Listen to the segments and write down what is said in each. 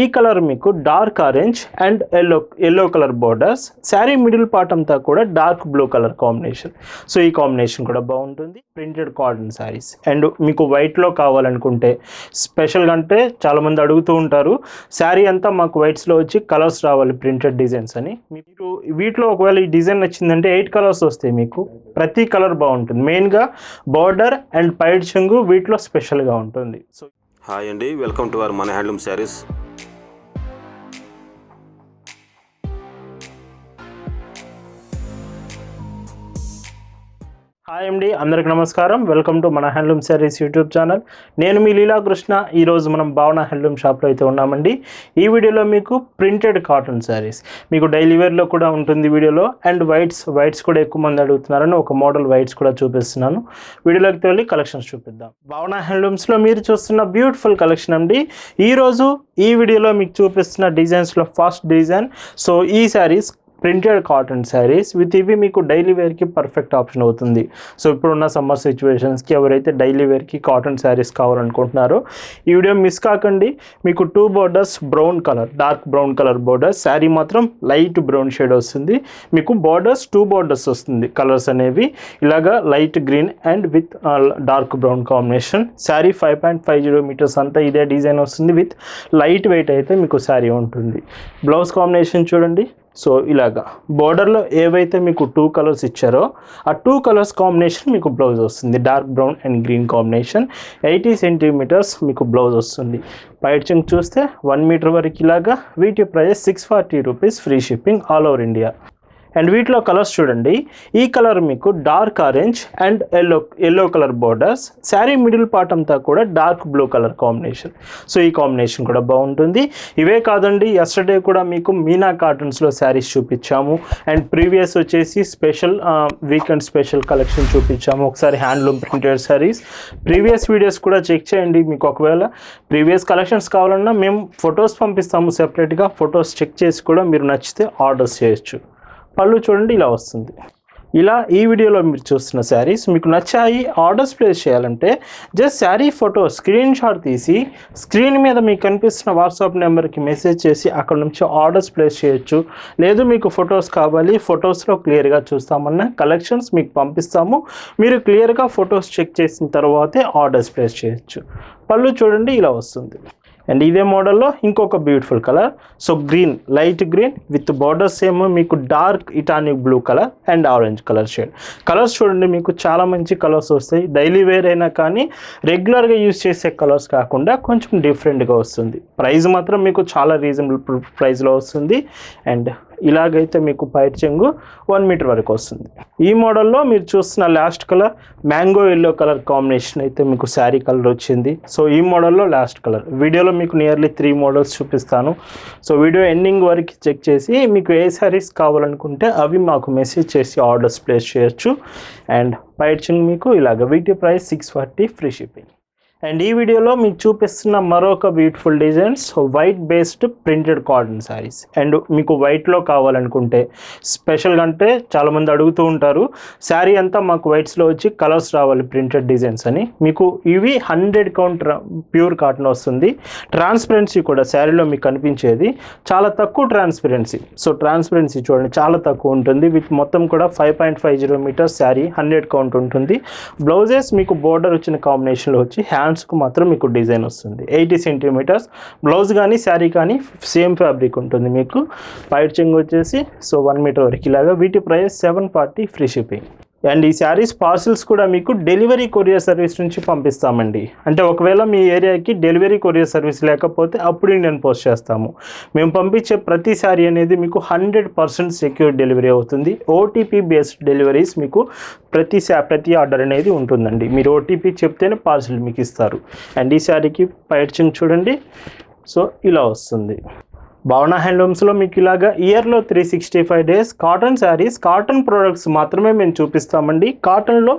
ఈ కలర్ మీకు dark orange and yellow yellow colour borders sari middle part అంతా కూడా dark blue colour combination so ఈ combination కూడా బాగుంటుంది. ప్రింటెడ్ కాటన్ శారీస్ అండ్ మీకు వైట్లో కావాలనుకుంటే స్పెషల్గా అంటే చాలామంది అడుగుతూ ఉంటారు శారీ అంతా మాకు వైట్స్లో వచ్చి కలర్స్ రావాలి ప్రింటెడ్ డిజైన్స్ అని. మీకు వీటిలో ఒకవేళ ఈ డిజైన్ నచ్చిందంటే ఎయిట్ కలర్స్ వస్తాయి మీకు. ప్రతి కలర్ బాగుంటుంది. మెయిన్గా బార్డర్ అండ్ పైడ్ చెంగు వీటిలో స్పెషల్గా ఉంటుంది. సో హాయ్ అండి వెల్కమ్ టు అవర్ మన హ్యాండ్లూమ్ శారీస్ హాయ్ అండి అందరికి నమస్కారం. వెల్కమ్ టు మన హ్యాండ్లూమ్ శారీస్ యూట్యూబ్ ఛానల్ నేను మీ లీలా కృష్ణ. ఈరోజు మనం భావన హ్యాండ్లూమ్ షాప్లో అయితే ఉన్నామండి ఈ వీడియోలో మీకు ప్రింటెడ్ కాటన్ శారీస్ మీకు డైలీ వేర్లో కూడా ఉంటుంది వీడియోలో. అండ్ వైట్స్ వైట్స్ కూడా ఎక్కువ మంది అడుగుతున్నారని ఒక మోడల్ వైట్స్ కూడా చూపిస్తున్నాను. వీడియోలోకి వెళ్ళి కలెక్షన్స్ చూపిద్దాం. భావన హ్యాండ్లూమ్స్లో మీరు చూస్తున్న బ్యూటిఫుల్ కలెక్షన్ అండి. ఈరోజు ఈ వీడియోలో మీకు చూపిస్తున్న డిజైన్స్లో ఫస్ట్ డిజైన్ సో ఈ saris printed cotton saris. With ఇవి మీకు డైలీ వేర్కి పర్ఫెక్ట్ ఆప్షన్ అవుతుంది. సో ఇప్పుడున్న సమ్మర్ సిచ్యువేషన్స్కి ఎవరైతే డైలీ వేర్కి కాటన్ శారీస్ కావాలనుకుంటున్నారో ఈ వీడియో మిస్ కాకండి. మీకు two borders brown colour dark brown colour borders sari మాత్రం లైట్ బ్రౌన్ షేడ్ వస్తుంది. మీకు బోర్డర్స్ టూ బోర్డర్స్ వస్తుంది. కలర్స్ అనేవి ఇలాగా light green and with dark brown combination. Sari five point five zero metres అంతా ఇదే డిజైన్ వస్తుంది. విత్ లైట్ వెయిట్ అయితే మీకు శారీ ఉంటుంది. బ్లౌజ్ కాంబినేషన్ చూడండి. సో ఇలాగా. బార్డర్లో ఏవైతే మీకు టూ కలర్స్ ఇచ్చారో ఆ టూ కలర్స్ కాంబినేషన్ మీకు బ్లౌజ్ వస్తుంది. Dark brown and green combination eighty centimetres మీకు బ్లౌజ్ వస్తుంది. పైట్ చూస్తే వన్ మీటర్ వరకు ఇలాగా. వీటి price six forty rupees free shipping all over India and వీటిలో కలర్స్ చూడండి. ఈ కలర్ మీకు dark orange and yellow yellow colour borders sari middle part అంతా కూడా dark blue colour combination so ఈ కాంబినేషన్ కూడా బాగుంటుంది. ఇవే కాదండి ఎస్టర్డే కూడా మీకు మీనా కాటన్స్లో శారీస్ చూపించాము. అండ్ ప్రీవియస్ వచ్చేసి స్పెషల్ వీకెండ్ స్పెషల్ కలెక్షన్ చూపించాము. ఒకసారి handloom printed saris previous videos కూడా చెక్ చేయండి మీకు ఒకవేళ. ప్రీవియస్ కలెక్షన్స్ కావాలన్నా మేము ఫొటోస్ పంపిస్తాము సెపరేట్గా ఫొటోస్ చెక్ చేసి కూడా మీరు నచ్చితే ఆర్డర్స్ చేయొచ్చు. పళ్ళు చూడండి ఇలా వస్తుంది. ఇలా ఈ వీడియోలో మీరు చూస్తున్న శారీస్ మీకు నచ్చాయి ఆర్డర్స్ ప్లేస్ చేయాలంటే just sari photo screen shot తీసి స్క్రీన్ మీద మీకు కనిపిస్తున్న వాట్సాప్ నెంబర్కి మెసేజ్ చేసి అక్కడ నుంచి ఆర్డర్స్ ప్లేస్ చేయొచ్చు. లేదు మీకు ఫొటోస్ కావాలి ఫొటోస్లో క్లియర్గా చూస్తామన్న కలెక్షన్స్ మీకు పంపిస్తాము. మీరు క్లియర్గా ఫొటోస్ చెక్ చేసిన తర్వాతే ఆర్డర్స్ ప్లేస్ చేయొచ్చు. పళ్ళు చూడండి ఇలా వస్తుంది. అండ్ ఇదే మోడల్లో ఇంకొక beautiful colour so green light green with borders ఏమో మీకు dark ఇటానిక్ blue colour and orange colour shade colours చూడండి మీకు చాలా మంచి కలర్స్ వస్తాయి. డైలీ వేర్ అయినా కానీ రెగ్యులర్గా యూస్ చేసే కలర్స్ కాకుండా కొంచెం డిఫరెంట్గా వస్తుంది. ప్రైస్ మాత్రం మీకు చాలా రీజనబుల్ ప్రైస్లో వస్తుంది. అండ్ ఇలాగైతే మీకు పైట్ చెంగు వన్ మీటర్ వరకు వస్తుంది. ఈ మోడల్లో మీరు చూస్తున్న last colour mango yellow colour combination అయితే మీకు శారీ కలర్ వచ్చింది. సో ఈ మోడల్లో లాస్ట్ కలర్ వీడియోలో మీకు నియర్లీ త్రీ మోడల్స్ చూపిస్తాను. సో వీడియో ఎండింగ్ వరకు చెక్ చేసి మీకు ఏ శారీస్ కావాలనుకుంటే అవి మాకు మెసేజ్ చేసి ఆర్డర్స్ ప్లేస్ చేయొచ్చు. అండ్ పైట్ మీకు ఇలాగ వీటి price six forty free shipping and ఈ వీడియోలో మీకు చూపిస్తున్న మరొక beautiful designs white based printed cotton saris and మీకు వైట్లో కావాలనుకుంటే స్పెషల్గా అంటే చాలామంది అడుగుతూ ఉంటారు శారీ అంతా మాకు వైట్స్లో వచ్చి కలర్స్ రావాలి ప్రింటెడ్ డిజైన్స్ అని. మీకు ఇవి హండ్రెడ్ కౌంట్ ప్యూర్ కాటన్ వస్తుంది. ట్రాన్స్పరెన్సీ కూడా శారీలో మీకు కనిపించేది. చాలా తక్కువ ట్రాన్స్పరెన్సీ సో ట్రాన్స్పరెన్సీ చూడండి చాలా తక్కువ ఉంటుంది. విత్ మొత్తం కూడా five point five zero metres sari hundred count ఉంటుంది. బ్లౌజెస్ మీకు బోర్డర్ వచ్చిన కాంబినేషన్లో వచ్చి హ్యాండ్ హ్యాండ్స్కు మాత్రం మీకు డిజైన్ వస్తుంది. Eighty centimetres. బ్లౌజ్ కానీ శారీ కానీ సేమ్ ఫ్యాబ్రిక్ ఉంటుంది మీకు. పైట్ చెంగ్ వచ్చేసి సో వన్ మీటర్ వరకు ఇలాగా. వీటి price seven forty free shipping. And ఈ శారీస్ పార్సిల్స్ కూడా మీకు డెలివరీ కొరియర్ సర్వీస్ నుంచి పంపిస్తామండి. అంటే ఒకవేళ మీ ఏరియాకి డెలివరీ కొరియర్ సర్వీస్ లేకపోతే అప్పుడు ఇండియన్ పోస్ట్ చేస్తాము. మేము పంపించే ప్రతి శారీ అనేది మీకు హండ్రెడ్ పర్సెంట్ సెక్యూర్ డెలివరీ అవుతుంది. ఓటీపీ బేస్డ్ డెలివరీస్ మీకు ప్రతి శా ప్రతి ఆర్డర్ అనేది ఉంటుందండి. మీరు ఓటీపీ చెప్తేనే పార్సిల్ మీకు ఇస్తారు. అండ్ ఈ శారీకి పైచింగ్ చూడండి. సో ఇలా వస్తుంది. భావన హ్యాండ్లూమ్స్లో మీకు ఇలాగా ఇయర్లో three sixty five days cotton saris cotton products మాత్రమే మేము చూపిస్తామండి. కాటన్లో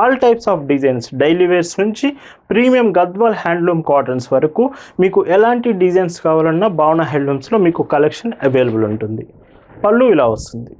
all types of designs daily wears నుంచి ప్రీమియం గద్వాల్ హ్యాండ్లూమ్ కాటన్స్ వరకు మీకు ఎలాంటి డిజైన్స్ కావాలన్నా భావన హ్యాండ్లూమ్స్లో మీకు కలెక్షన్ అవైలబుల్ ఉంటుంది. పళ్ళు ఇలా వస్తుంది.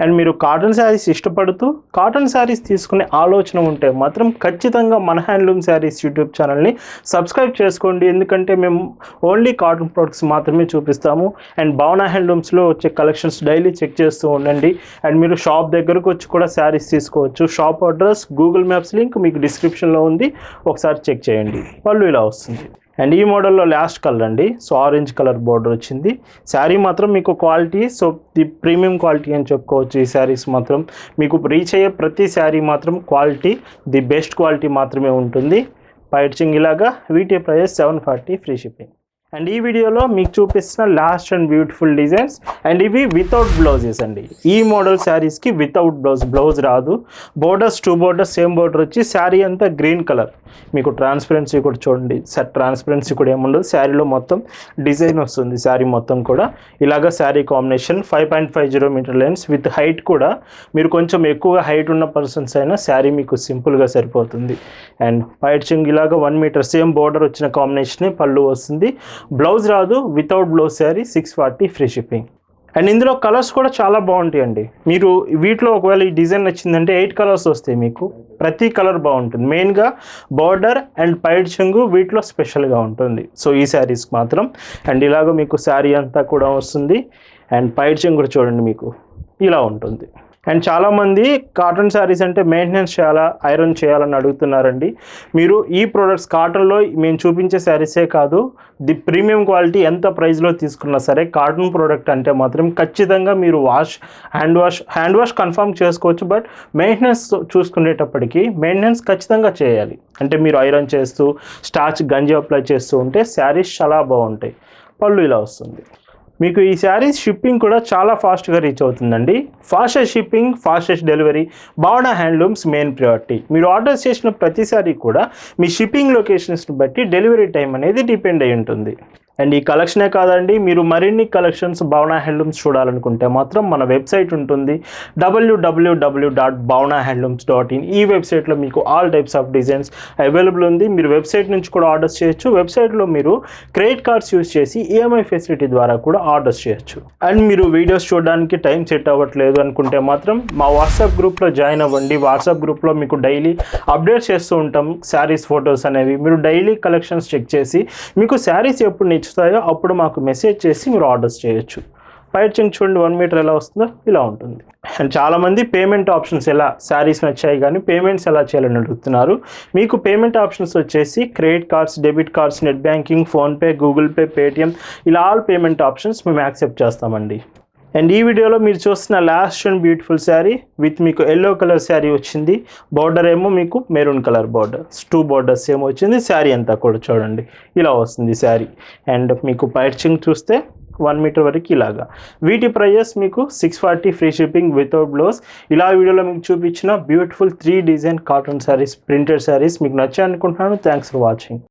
అండ్ మీరు కాటన్ శారీస్ ఇష్టపడుతూ కాటన్ శారీస్ తీసుకునే ఆలోచన ఉంటే మాత్రం ఖచ్చితంగా మన హ్యాండ్లూమ్ శారీస్ యూట్యూబ్ ఛానల్ని సబ్స్క్రైబ్ చేసుకోండి. ఎందుకంటే మేము ఓన్లీ కాటన్ ప్రొడక్ట్స్ మాత్రమే చూపిస్తాము. అండ్ భావన హ్యాండ్లూమ్స్లో వచ్చే కలెక్షన్స్ డైలీ చెక్ చేస్తూ ఉండండి. అండ్ మీరు షాప్ దగ్గరకు వచ్చి కూడా శారీస్ తీసుకోవచ్చు. Shop address Google maps link మీకు డిస్క్రిప్షన్లో ఉంది. ఒకసారి చెక్ చేయండి. వాళ్ళు ఇలా వస్తుంది. అండ్ ఈ మోడల్లో లాస్ట్ కలర్ అండి. సో ఆరెంజ్ కలర్ బోర్డర్ వచ్చింది. శారీ మాత్రం మీకు quality so the premium quality అని చెప్పుకోవచ్చు ఈ శారీస్ మాత్రం. మీకు రీచ్ అయ్యే ప్రతి శారీ మాత్రం క్వాలిటీ ది బెస్ట్ క్వాలిటీ మాత్రమే ఉంటుంది. పైడ్చింగ్ ఇలాగా వీటి prices seven forty free shipping and ఈ వీడియోలో మీకు చూపిస్తున్న last and beautiful designs and ఇవి వితౌట్ బ్లౌజెస్ అండి. ఈ మోడల్ శారీస్కి వితౌట్ బ్లౌజ్ బ్లౌజ్ రాదు. Borders two borders same border వచ్చి శారీ అంతా గ్రీన్ కలర్ మీకు ట్రాన్స్పరెన్సీ కూడా చూడండి. సార్ ట్రాన్స్పరెన్సీ కూడా ఏముండదు. శారీలో మొత్తం డిజైన్ వస్తుంది. శారీ మొత్తం కూడా. ఇలాగ sari combination five point five zero metre length with height కూడా మీరు కొంచెం ఎక్కువగా హైట్ ఉన్న పర్సన్స్ అయినా శారీ మీకు సింపుల్గా సరిపోతుంది. అండ్ వైట్ చింగ్ ఇలాగ వన్ మీటర్ సేమ్ బోర్డర్ వచ్చిన కాంబినేషనే పళ్ళు వస్తుంది. బ్లౌజ్ రాదు. Without blouse sari six forty free shipping and ఇందులో కలర్స్ కూడా చాలా బాగుంటాయండి. మీరు వీటిలో ఒకవేళ ఈ డిజైన్ నచ్చిందంటే ఎయిట్ కలర్స్ వస్తాయి మీకు. ప్రతి కలర్ బాగుంటుంది. మెయిన్గా బార్డర్ అండ్ పైడ్ చెంగు వీటిలో స్పెషల్గా ఉంటుంది. సో ఈ శారీస్కి మాత్రం. అండ్ ఇలాగ మీకు శారీ అంతా కూడా వస్తుంది. అండ్ పైడ్ చెంగు కూడా చూడండి మీకు. ఇలా ఉంటుంది. అండ్ చాలామంది కాటన్ శారీస్ అంటే మెయింటెనెన్స్ చేయాలా ఐరన్ చేయాలని అడుగుతున్నారండి. మీరు ఈ ప్రొడక్ట్స్ కాటన్లో మేము చూపించే శారీసే కాదు ది ప్రీమియం క్వాలిటీ ఎంత ప్రైస్లో తీసుకున్నా సరే కాటన్ ప్రోడక్ట్ అంటే మాత్రం ఖచ్చితంగా మీరు wash hand wash hand wash confirm చేసుకోవచ్చు. బట్ మెయింటెనెన్స్ చూసుకునేటప్పటికి మెయింటెనెన్స్ ఖచ్చితంగా చేయాలి. అంటే మీరు ఐరన్ చేస్తూ స్టార్చ్ గంజి అప్లై చేస్తూ ఉంటే శారీస్ చాలా బాగుంటాయి. పళ్ళు ఇలా వస్తుంది. మీకు ఈ శారీస్ షిప్పింగ్ కూడా చాలా ఫాస్ట్గా రీచ్ అవుతుందండి. Fastest shipping fastest delivery Bhavana handlooms main priority మీరు ఆర్డర్ చేసిన ప్రతిసారి కూడా మీ షిప్పింగ్ లొకేషన్స్ని బట్టి డెలివరీ టైం అనేది డిపెండ్ అయి ఉంటుంది. అండ్ ఈ కలెక్షనే కాదండి మీరు మరిన్ని కలెక్షన్స్ భావన హ్యాండ్లూమ్స్ చూడాలనుకుంటే మాత్రం మన వెబ్సైట్ ఉంటుంది డబ్ల్యూడబ్ల్యూడబ్ల్యూ dot Bhavana handlooms dot in ఈ వెబ్సైట్లో మీకు all types of designs available ఉంది. మీరు వెబ్సైట్ నుంచి కూడా ఆర్డర్స్ చేయొచ్చు. వెబ్సైట్లో మీరు క్రెడిట్ కార్డ్స్ యూస్ చేసి ఈఎంఐ ఫెసిలిటీ ద్వారా కూడా ఆర్డర్స్ చేయొచ్చు. అండ్ మీరు వీడియోస్ చూడడానికి టైం సెట్ అవ్వట్లేదు అనుకుంటే మాత్రం మా వాట్సాప్ గ్రూప్లో జాయిన్ అవ్వండి. వాట్సాప్ గ్రూప్లో మీకు డైలీ అప్డేట్స్ చేస్తూ ఉంటాం. శారీస్ ఫొటోస్ అనేవి మీరు డైలీ కలెక్షన్స్ చెక్ చేసి మీకు శారీస్ ఎప్పుడు పెంచుతాయో అప్పుడు మాకు మెసేజ్ చేసి మీరు ఆర్డర్స్ చేయొచ్చు. పైట్ చెంగ్ చూడండి వన్ మీటర్ ఎలా వస్తుందో ఇలా ఉంటుంది. అండ్ చాలామంది పేమెంట్ ఆప్షన్స్ ఎలా శారీస్ నచ్చాయి కానీ పేమెంట్స్ ఎలా చేయాలని అడుగుతున్నారు. మీకు పేమెంట్ ఆప్షన్స్ వచ్చేసి credit cards debit cards net banking PhonePe Google Pay Paytm ఇలా ఆల్ పేమెంట్ ఆప్షన్స్ మేము యాక్సెప్ట్ చేస్తామండి. అండ్ ఈ వీడియోలో మీరు చూస్తున్న last and beautiful sari with మీకు ఎల్లో కలర్ శారీ వచ్చింది. బార్డర్ ఏమో మీకు maroon colour border two borders ఏమో వచ్చింది. శారీ అంతా కూడా చూడండి. ఇలా వస్తుంది శారీ అండ్ మీకు పైర్చింగ్ చూస్తే వన్ మీటర్ వరకు ఇలాగా. వీటి ప్రైజెస్ మీకు six forty free shipping without blouse ఇలా వీడియోలో మీకు చూపించిన beautiful three design cotton saris printed saris మీకు నచ్చాయి అనుకుంటున్నాను థ్యాంక్స్ ఫర్ వాచింగ్